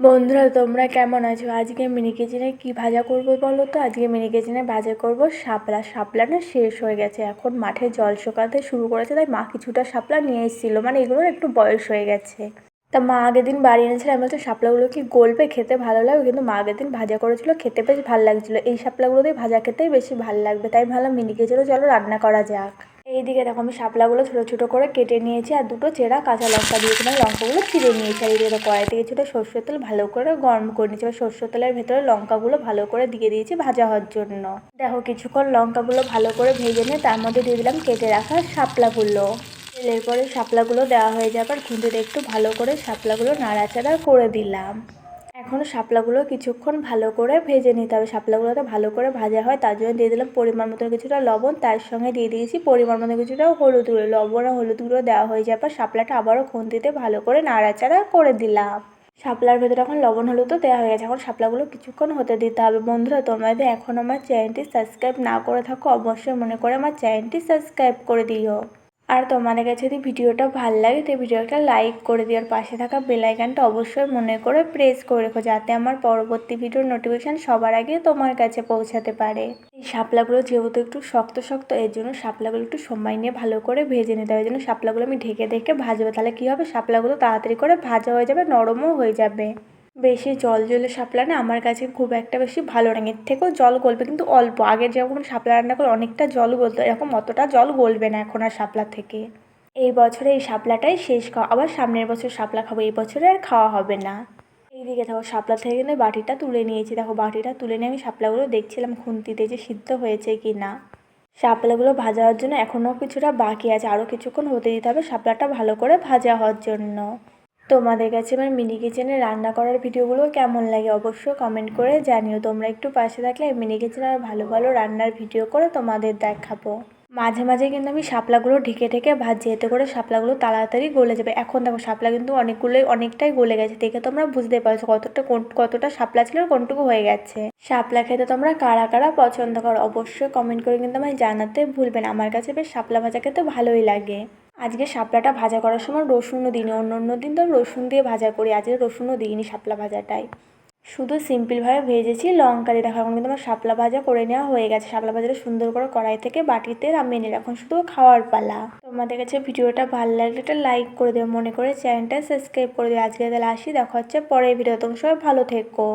বন্ধুরা, তোমরা কেমন আছো? আজকে মিনি কিচেনে কী ভাজা করব বলো তো? আজকে মিনি কিচেনে ভাজা করব শাপলা। শাপলা না শেষ হয়ে গেছে। এখন মাঠে জল শোকাতে শুরু করেছে, তাই মা কিছুটা শাপলা নিয়ে এসেছিল। মানে এগুলোর একটু বয়স হয়ে গেছে। তা মা আগের দিন বাড়ি এনেছিল, আমি বলছি, শাপলাগুলো কি গলবে? খেতে ভালো লাগবে? কিন্তু মা আগের দিন ভাজা করেছিল, খেতে বেশ ভালো লাগছিল। এই শাপলাগুলো দিয়ে ভাজা খেতেই বেশি ভালো লাগবে। তাই ভাবলাম মিনি কিচেনও চলো রান্না করা যাক। এইদিকে দেখো আমি শাপলাগুলো ছোটো ছোটো করে কেটে নিয়েছি আর দুটো চেরা কাঁচা লঙ্কা দিয়েছিলাম লঙ্কাগুলো চিড়ে নিয়েছি। আর এইদিকে কড়াইতে কিছুটা সর্ষের তেল ভালো করে গরম করে নিয়েছি। এবার সর্ষের তেলের ভেতরে লঙ্কাগুলো ভালো করে দিয়ে দিয়েছি ভাজা হওয়ার জন্য। দেখো কিছুক্ষণ লঙ্কাগুলো ভালো করে ভেজে নিয়ে তার মধ্যে দিয়ে দিলাম কেটে রাখা শাপলাগুলো। তেলের পরে শাপলাগুলো দেওয়া হয়ে যাবার খুঁজে একটু ভালো করে শাপলাগুলো নাড়াচাড়া করে দিলাম। এখন শাপলাগুলো কিছুক্ষণ ভালো করে ভেজে নিতে হবে। শাপলাগুলোতে ভালো করে ভাজা হয়, তার জন্য দিয়ে দিলাম পরিমাণ মতো কিছুটা লবণ। তার সঙ্গে দিয়ে দিয়েছি পরিমাণ মতো কিছুটা হলুদ গুঁড়ো। লবণ আর হলুদ গুঁড়ো দেওয়া হয়ে যাওয়ার পর শাপলাটা আবারও খুন্তিতে ভালো করে নাড়াচাড়া করে দিলাম। শাপলার ভেতরে এখন লবণ হলুদও দেওয়া হয়ে গেছে। এখন শাপলাগুলো কিছুক্ষণ হতে দিতে হবে। বন্ধুরা, তোমরা যদি এখন আমার চ্যানেলটি সাবস্ক্রাইব না করে থাকো, অবশ্যই মনে করে আমার চ্যানেলটি সাবস্ক্রাইব করে দিও। আর তোমাদের কাছে যদি ভিডিওটা ভালো লাগে, তো ভিডিওটা লাইক করে দিও আর পাশে থাকা বেলাইকানটা অবশ্যই মনে করে প্রেস করে রেখো, যাতে আমার পরবর্তী ভিডিওর নোটিফিকেশান সবার আগে তোমার কাছে পৌঁছাতে পারে। এই শাপলাগুলো যেহেতু একটু শক্ত শক্ত, এর জন্য শাপলাগুলো একটু সময় নিয়ে ভালো করে ভেজে নিতে হবে। জন্য শাপলাগুলো আমি ঢেকে ঢেকে ভাজবো। তাহলে কী হবে? শাপলাগুলো তাড়াতাড়ি করে ভাজা হয়ে যাবে, নরমও হয়ে যাবে। বেশি জল জলে শাপলা না, আমার কাছে খুব একটা বেশি ভালো লাগে এর থেকেও জল গলবে কিন্তু অল্প। আগের যখন শাপলা রান্না করে অনেকটা জল গলতো, এরকম অতটা জল গলবে না এখন আর শাপলা থেকে। এই বছরে এই শাপলাটাই শেষ খাওয়া, আবার সামনের বছর শাপলা খাব, এই বছরে আর খাওয়া হবে না। এইদিকে দেখো, শাপলা থেকে কিন্তু বাটিটা তুলে নিয়েছি। দেখো, বাটিটা তুলে নিয়ে আমি শাপলাগুলো দেখছিলাম খুন্তিতে যে সিদ্ধ হয়েছে কি না। শাপলাগুলো ভাজা হওয়ার জন্য এখনও কিছুটা বাকি আছে। আরও কিছুক্ষণ হতে দিতে হবে শাপলাটা ভালো করে ভাজা হওয়ার জন্য। তোমাদের কাছে আমার মিনি কিচেনে রান্না করার ভিডিওগুলো কেমন লাগে অবশ্যই কমেন্ট করে জানিও। তোমরা একটু পাশে থাকলে মিনি কিচেনে আর ভালো ভালো রান্নার ভিডিও করে তোমাদের দেখাবো। মাঝে মাঝে কিন্তু আমি শাপলাগুলো ঢেকে ঢেকে ভাজি, এতে করে শাপলাগুলো তাড়াতাড়ি গলে যাবে। এখন দেখো শাপলা কিন্তু অনেকগুলোই অনেকটাই গলে গেছে। দেখে তোমরা বুঝতে পারছ কতটা কোন, কতটা শাপলা ছিল, কোনটুকু হয়ে গেছে। শাপলা খেতে তোমরা কারা কারা পছন্দ করো অবশ্যই কমেন্ট করে কিন্তু আমায় জানাতে ভুলবেন আমার কাছে বেশ শাপলা ভাজা খেতে ভালোই লাগে। আজকে শাপলাটা ভাজা করার সময় রসুনও দিইনি। অন্য অন্য দিন তো রসুন দিয়ে ভাজা করি, আজকে রসুনও দিইনি শাপলা ভাজাটাই। শুধু সিম্পলভাবে ভেজেছি লঙ্কা দিয়ে। দেখো, এখন কিন্তু আমার শাপলা ভাজা করে নেওয়া হয়ে গেছে। শাপলা ভাজাটা সুন্দর করে কড়াই থেকে বাটিতে নিলাম এখন শুধু খাওয়ার পালা। তোমাদের কাছে ভিডিওটা ভালো লাগলে একটা লাইক করে দেবো মনে করে চ্যানেলটা সাবস্ক্রাইব করে দেবো আজকে তাহলে আসি, দেখা হচ্ছে পরের ভিডিও তোমরা সবাই ভালো থেকো।